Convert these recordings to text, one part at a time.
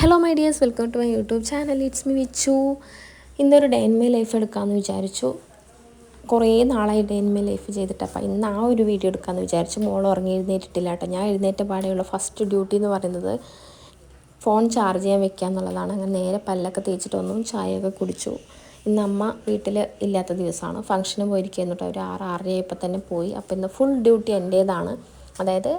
Hello my dears welcome to my YouTube channel it's me Vichu ഇന്നൊരു day life എടുക്കാമെന്ന് വിചാരിച്ചു. കുറേ നാളായി ഡേ ലൈഫ് ചെയ്തിട്ട്. അപ്പോൾ ഇന്ന് ആ ഒരു വീഡിയോ എടുക്കാമെന്ന് വിചാരിച്ചു. മോൾ ഉറങ്ങി എഴുന്നേറ്റിട്ടില്ല കേട്ടോ. ഞാൻ എഴുന്നേറ്റ പാടെയുള്ള ഫസ്റ്റ് ഡ്യൂട്ടി എന്ന് പറയുന്നത് ഫോൺ ചാർജ് ചെയ്യാൻ വെക്കുക എന്നുള്ളതാണ്. അങ്ങനെ നേരെ പല്ലൊക്കെ തേച്ചിട്ട് ഒന്നും ചായയൊക്കെ കുടിച്ചു. ഇന്ന് അമ്മ വീട്ടിൽ ഇല്ലാത്ത ദിവസമാണ്. ഫംഗ്ഷന് പോയിരിക്കുന്നു കേട്ടോ ഒരു ആറ് ആറരയായപ്പോൾ തന്നെ പോയി. അപ്പോൾ ഇന്ന് ഫുൾ ഡ്യൂട്ടി എന്റേതാണ് അതായത്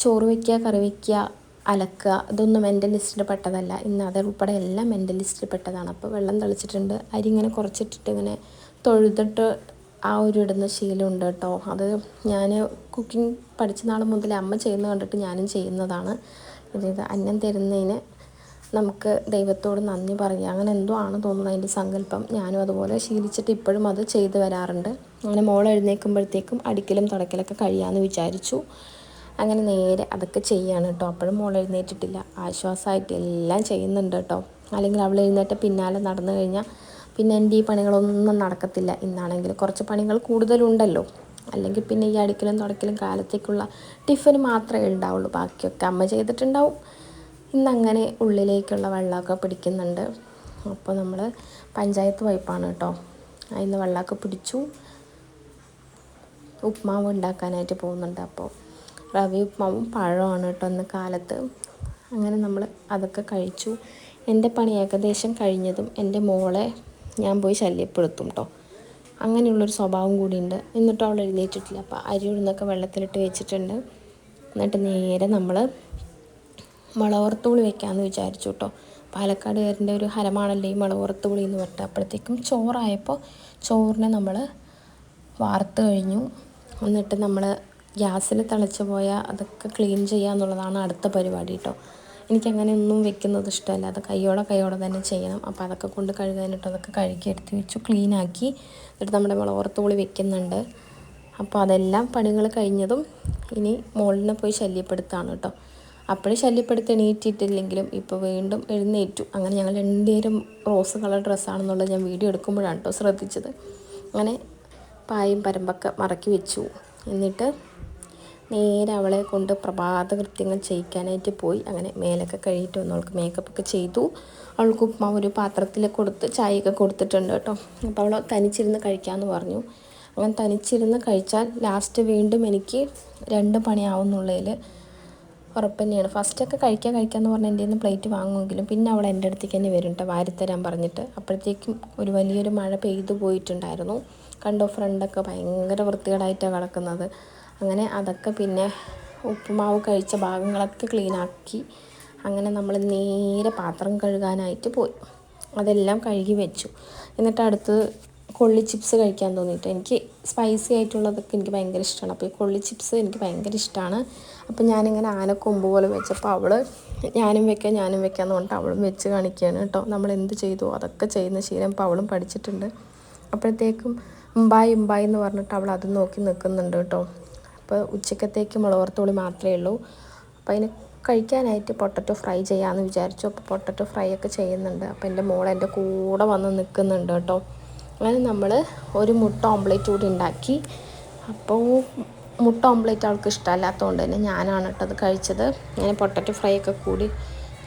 ചോറ് വയ്ക്കുക കറി വയ്ക്കുക അലക്കുക. ഇതൊന്നും എന്റെ ലിസ്റ്റിൽ പെട്ടതല്ല. ഇന്ന് അതുൾപ്പെടെ എല്ലാം എന്റെ ലിസ്റ്റിൽ പെട്ടതാണ്. അപ്പോൾ വെള്ളം തളിച്ചിട്ടുണ്ട്. അരി ഇങ്ങനെ കുറച്ചിട്ടിട്ട് ഇങ്ങനെ തൊഴുതിട്ട് ആ ഒരു ഇടുന്ന ശീലമുണ്ട് കേട്ടോ. അത് ഞാൻ കുക്കിംഗ് പഠിച്ച നാൾ മുതൽ അമ്മ ചെയ്യുന്നത് കണ്ടിട്ട് ഞാനും ചെയ്യുന്നതാണ്. ഇത് അന്നം തരുന്നതിന് നമുക്ക് ദൈവത്തോട് നന്ദി പറയുക. അങ്ങനെ എന്തോ ആണ് തോന്നുന്നത് അതിന്റെ സങ്കല്പം. ഞാനും അതുപോലെ ശീലിച്ചിട്ട് ഇപ്പോഴും അത് ചെയ്തു വരാറുണ്ട്. അങ്ങനെ മോൾ എഴുന്നേൽക്കുമ്പോഴത്തേക്കും അടിക്കലും തുടക്കലൊക്കെ കഴിയാമെന്ന് വിചാരിച്ചു. അങ്ങനെ നേരെ അതൊക്കെ ചെയ്യാണ് കേട്ടോ അപ്പോഴും മോൾ എഴുന്നേറ്റിട്ടില്ല. ആശ്വാസമായിട്ട് എല്ലാം ചെയ്യുന്നുണ്ട് കേട്ടോ അല്ലെങ്കിൽ അവൾ എഴുന്നേറ്റ് പിന്നാലെ നടന്നു കഴിഞ്ഞാൽ പിന്നെ എന്റെ ഈ പണികളൊന്നും നടക്കത്തില്ല. ഇന്നാണെങ്കിൽ കുറച്ച് പണികൾ കൂടുതലുണ്ടല്ലോ. അല്ലെങ്കിൽ പിന്നെ ഈ അടുക്കലും തുടക്കലും കാലത്തേക്കുള്ള ടിഫിന് മാത്രമേ ഉണ്ടാവുള്ളൂ. ബാക്കിയൊക്കെ അമ്മ ചെയ്തിട്ടുണ്ടാവും. ഇന്നങ്ങനെ ഉള്ളിലേക്കുള്ള വെള്ളമൊക്കെ പിടിക്കുന്നുണ്ട്. അപ്പോൾ നമ്മൾ പഞ്ചായത്ത് പൈപ്പാണ് കേട്ടോ അതിന് വെള്ളമൊക്കെ പിടിച്ചു. ഉപ്മാവ് ഉണ്ടാക്കാനായിട്ട് പോകുന്നുണ്ട് അപ്പോൾ. റവി ഉപ്മാവും പഴമാണ് കേട്ടോ അന്ന് കാലത്ത്. അങ്ങനെ നമ്മൾ അതൊക്കെ കഴിച്ചു. എന്റെ പണി ഏകദേശം കഴിഞ്ഞതും എന്റെ മോളെ ഞാൻ പോയി ശല്യപ്പെടുത്തും കേട്ടോ അങ്ങനെയുള്ളൊരു സ്വഭാവം കൂടിയുണ്ട്. എന്നിട്ടും അവൾ എഴുന്നേറ്റിട്ടില്ല. അപ്പോൾ അരി ഉഴുന്നൊക്കെ വെള്ളത്തിലിട്ട് വെച്ചിട്ടുണ്ട്. എന്നിട്ട് നേരെ നമ്മൾ മുളകുറത്തുപുളി വെക്കാമെന്ന് വിചാരിച്ചു കേട്ടോ പാലക്കാടുകാരന്റെ ഒരു ഹരമാണല്ലേ ഈ മുളകുറത്തുപുളി എന്ന് പറഞ്ഞിട്ട്. അപ്പോഴത്തേക്കും ചോറായപ്പോൾ ചോറിനെ നമ്മൾ വാർത്ത് കഴിഞ്ഞു. എന്നിട്ട് നമ്മൾ ഗ്യാസിൽ തിളച്ച് പോയാൽ അതൊക്കെ ക്ലീൻ ചെയ്യുക എന്നുള്ളതാണ് അടുത്ത പരിപാടി കേട്ടോ എനിക്കങ്ങനെ ഒന്നും വെക്കുന്നത് ഇഷ്ടമല്ല. അത് കൈയോടെ കൈയോടെ തന്നെ ചെയ്യണം. അപ്പോൾ അതൊക്കെ കൊണ്ട് കഴുകാനിട്ട് അതൊക്കെ കഴുകി എടുത്ത് വെച്ചു ക്ലീനാക്കി എന്നിട്ട് നമ്മുടെ മുളകോർത്തുള്ളി വെക്കുന്നുണ്ട്. അപ്പോൾ അതെല്ലാം പണികൾ കഴിഞ്ഞതും ഇനി മുകളിനെ പോയി ശല്യപ്പെടുത്താണ് കേട്ടോ അപ്പോഴും ശല്യപ്പെടുത്തി എണീറ്റിട്ടില്ലെങ്കിലും ഇപ്പോൾ വീണ്ടും എഴുന്നേറ്റു. അങ്ങനെ ഞങ്ങൾ രണ്ടുപേരും റോസ് കളർ ഡ്രസ്സാണെന്നുള്ളത് ഞാൻ വീഡിയോ എടുക്കുമ്പോഴാണ് കേട്ടോ ശ്രദ്ധിച്ചത്. അങ്ങനെ പായും പരമ്പൊക്കെ മറക്കി വെച്ചു. എന്നിട്ട് നേരെ അവളെ കൊണ്ട് പ്രഭാത കൃത്യങ്ങൾ ചെയ്യിക്കാനായിട്ട് പോയി. അങ്ങനെ മേലൊക്കെ കഴുകിയിട്ട് വന്നു അവൾക്ക് മേക്കപ്പ് ഒക്കെ ചെയ്തു. അവൾക്ക് ഉപ്പ ഒരു പാത്രത്തിൽ കൊടുത്ത് ചായയൊക്കെ കൊടുത്തിട്ടുണ്ട് കേട്ടോ. അപ്പോൾ അവൾ തനിച്ചിരുന്ന് കഴിക്കാമെന്ന് പറഞ്ഞു. അങ്ങനെ തനിച്ചിരുന്ന് കഴിച്ചാൽ ലാസ്റ്റ് വീണ്ടും എനിക്ക് രണ്ട് പണിയാവുന്നുള്ളതിൽ ഉറപ്പ് തന്നെയാണ്. ഫസ്റ്റൊക്കെ കഴിക്കാൻ കഴിക്കാമെന്ന് പറഞ്ഞാൽ എന്റെ നിന്ന് പ്ലേറ്റ് വാങ്ങുമെങ്കിലും പിന്നെ അവൾ എന്റെ അടുത്തേക്ക് തന്നെ വരും കേട്ടോ വാരിത്തരാൻ പറഞ്ഞിട്ട്. അപ്പോഴത്തേക്കും ഒരു വലിയൊരു മഴ പെയ്തു പോയിട്ടുണ്ടായിരുന്നു. കണ്ടോ ഫ്രണ്ടൊക്കെ ഭയങ്കര വൃത്തികേടായിട്ടാണ് കിടക്കുന്നത്. അങ്ങനെ അതൊക്കെ പിന്നെ ഉപ്പുമാവ് കഴിച്ച ഭാഗങ്ങളൊക്കെ ക്ലീനാക്കി അങ്ങനെ നമ്മൾ നേരെ പാത്രം കഴുകാനായിട്ട് പോയി. അതെല്ലാം കഴുകി വെച്ചു. എന്നിട്ട് അടുത്ത് കൊള്ളി ചിപ്സ് കഴിക്കാൻ തോന്നിയിട്ട് എനിക്ക് സ്പൈസി ആയിട്ടുള്ളതൊക്കെ എനിക്ക് ഭയങ്കര ഇഷ്ടമാണ് അപ്പോൾ ഈ കൊള്ളി ചിപ്സ് എനിക്ക് ഭയങ്കര ഇഷ്ടമാണ് അപ്പോൾ ഞാനിങ്ങനെ ആനക്കൊമ്പ് പോലെ വെച്ചപ്പോൾ അവൾ ഞാനും വെക്കാം ഞാനും വെക്കാമെന്ന് പറഞ്ഞിട്ട് അവളും വെച്ച് കാണിക്കുകയാണ് കേട്ടോ. നമ്മൾ എന്ത് ചെയ്തു? അതൊക്കെ ചെയ്യുന്ന ശീലം ഇപ്പോൾ അവളും പഠിച്ചിട്ടുണ്ട്. അപ്പോഴത്തേക്കും ഉമ്പായി ഉമ്പായി എന്ന് പറഞ്ഞിട്ട് അവൾ അത് നോക്കി നിൽക്കുന്നുണ്ട് കേട്ടോ. അപ്പോൾ ഉച്ചക്കത്തേക്ക് മുളകർത്തോളി മാത്രമേ ഉള്ളൂ. അപ്പോൾ അതിന് കഴിക്കാനായിട്ട് പൊട്ടറ്റോ ഫ്രൈ ചെയ്യാമെന്ന് വിചാരിച്ചു. അപ്പോൾ പൊട്ടറ്റോ ഫ്രൈ ഒക്കെ ചെയ്യുന്നുണ്ട്. അപ്പോൾ എന്റെ മോൾ എന്റെ കൂടെ വന്ന് നിൽക്കുന്നുണ്ട് കേട്ടോ. അങ്ങനെ നമ്മൾ ഒരു മുട്ട ഓംപ്ലേറ്റ് കൂടി ഉണ്ടാക്കി. അപ്പോൾ മുട്ട ഓംപ്ലേറ്റ് അവൾക്ക് ഇഷ്ടമല്ലാത്തതുകൊണ്ട് തന്നെ ഞാനാണ് കേട്ടോ അത് കഴിച്ചത്. ഞാൻ പൊട്ടറ്റോ ഫ്രൈ ഒക്കെ കൂടി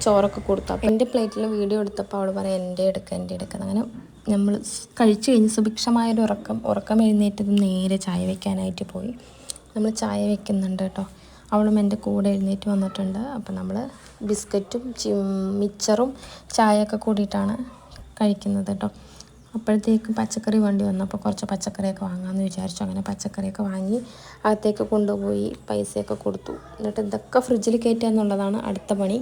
ചോറൊക്കെ കൊടുത്തു. അപ്പോൾ എന്റെ പ്ലേറ്റിൽ വീഡിയോ എടുത്തപ്പോൾ അവൾ പറയാം എന്റെ എടുക്കുക എന്റെ എടുക്കുക അങ്ങനെ നമ്മൾ കഴിച്ചു കഴിഞ്ഞ് സുഭിക്ഷമായൊരു ഉറക്കം ഉറക്കം എഴുന്നേറ്റതും നേരെ ചായ വയ്ക്കാനായിട്ട് പോയി. നമ്മൾ ചായ വെക്കുന്നുണ്ട് കേട്ടോ. അവളും എന്റെ കൂടെ എഴുന്നേറ്റ് വന്നിട്ടുണ്ട്. അപ്പോൾ നമ്മൾ ബിസ്ക്കറ്റും മിച്ചറും ചായയൊക്കെ കൂടിയിട്ടാണ് കഴിക്കുന്നത് കേട്ടോ. അപ്പോഴത്തേക്കും പച്ചക്കറി വണ്ടി വന്നപ്പോൾ കുറച്ച് പച്ചക്കറിയൊക്കെ വാങ്ങാമെന്ന് വിചാരിച്ചു. അങ്ങനെ പച്ചക്കറിയൊക്കെ വാങ്ങി അകത്തേക്ക് കൊണ്ടുപോയി പൈസയൊക്കെ കൊടുത്തു. എന്നിട്ട് ഇതൊക്കെ ഫ്രിഡ്ജിൽ കയറ്റുക എന്നുള്ളതാണ് അടുത്ത പണി.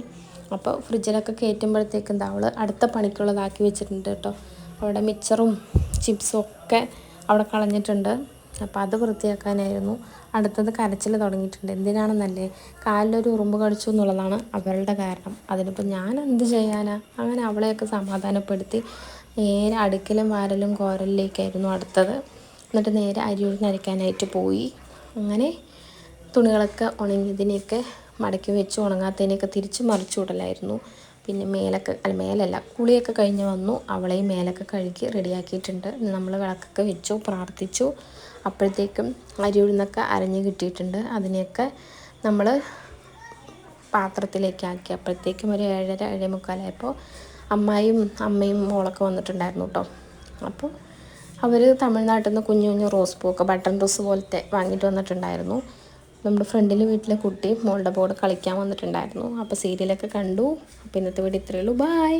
അപ്പോൾ ഫ്രിഡ്ജിലൊക്കെ കയറ്റുമ്പോഴത്തേക്ക് എന്താ അവൾ അടുത്ത പണിക്കുള്ളതാക്കി വെച്ചിട്ടുണ്ട് കേട്ടോ. അവിടെ മിച്ചറും ചിപ്സും ഒക്കെ അവിടെ കളഞ്ഞിട്ടുണ്ട്. അപ്പോൾ അത് വൃത്തിയാക്കാനായിരുന്നു. അടുത്തത് കരച്ചിൽ തുടങ്ങിയിട്ടുണ്ട്. എന്തിനാണെന്നല്ലേ? കാലിലൊരു ഉറുമ്പ് കടിച്ചു എന്നുള്ളതാണ് അവളുടെ കാരണം. അതിനിപ്പോൾ ഞാൻ എന്ത് ചെയ്യാനാ? അങ്ങനെ അവളെയൊക്കെ സമാധാനപ്പെടുത്തി നേരെ അടുക്കലും വാരലും കോരലിലേക്കായിരുന്നു അടുത്തത്. എന്നിട്ട് നേരെ അരി ഉഴുന്നരയ്ക്കാനായിട്ട് പോയി. അങ്ങനെ തുണികളൊക്കെ ഉണങ്ങിയതിനെയൊക്കെ മടക്കി വെച്ച് ഉണങ്ങാത്തതിനെയൊക്കെ തിരിച്ച് മറിച്ചു വിടലായിരുന്നു. പിന്നെ മേലൊക്കെ അല്ല മേലല്ല കുളിയൊക്കെ കഴിഞ്ഞ് വന്നു. അവളെയും മേലൊക്കെ കഴുകി റെഡിയാക്കിയിട്ടുണ്ട്. നമ്മൾ വിളക്കൊക്കെ വെച്ചു പ്രാർത്ഥിച്ചു. അപ്പോഴത്തേക്കും അരി ഉഴുന്നൊക്കെ അരഞ്ഞു കിട്ടിയിട്ടുണ്ട്. അതിനെയൊക്കെ നമ്മൾ പാത്രത്തിലേക്ക് ആക്കി. അപ്പോഴത്തേക്കും ഒരു ഏഴര ഏഴേ മുക്കാലായപ്പോൾ അമ്മായും അമ്മയും മോളൊക്കെ വന്നിട്ടുണ്ടായിരുന്നു കേട്ടോ അപ്പോൾ അവർ തമിഴ്നാട്ടിൽ നിന്ന് കുഞ്ഞു കുഞ്ഞു റോസ് പൂവൊക്കെ ബട്ടൺ റോസ് പോലത്തെ വാങ്ങിയിട്ട് വന്നിട്ടുണ്ടായിരുന്നു. നമ്മുടെ ഫ്രണ്ടിലെ വീട്ടിലെ കുട്ടി മോളുടെ കൂടെ കളിക്കാൻ വന്നിട്ടുണ്ടായിരുന്നു. അപ്പോൾ സീരിയലൊക്കെ കണ്ടു. അപ്പോൾ ഇന്നത്തെ വീട് ഇത്രയേ ഉള്ളൂ. ബായ്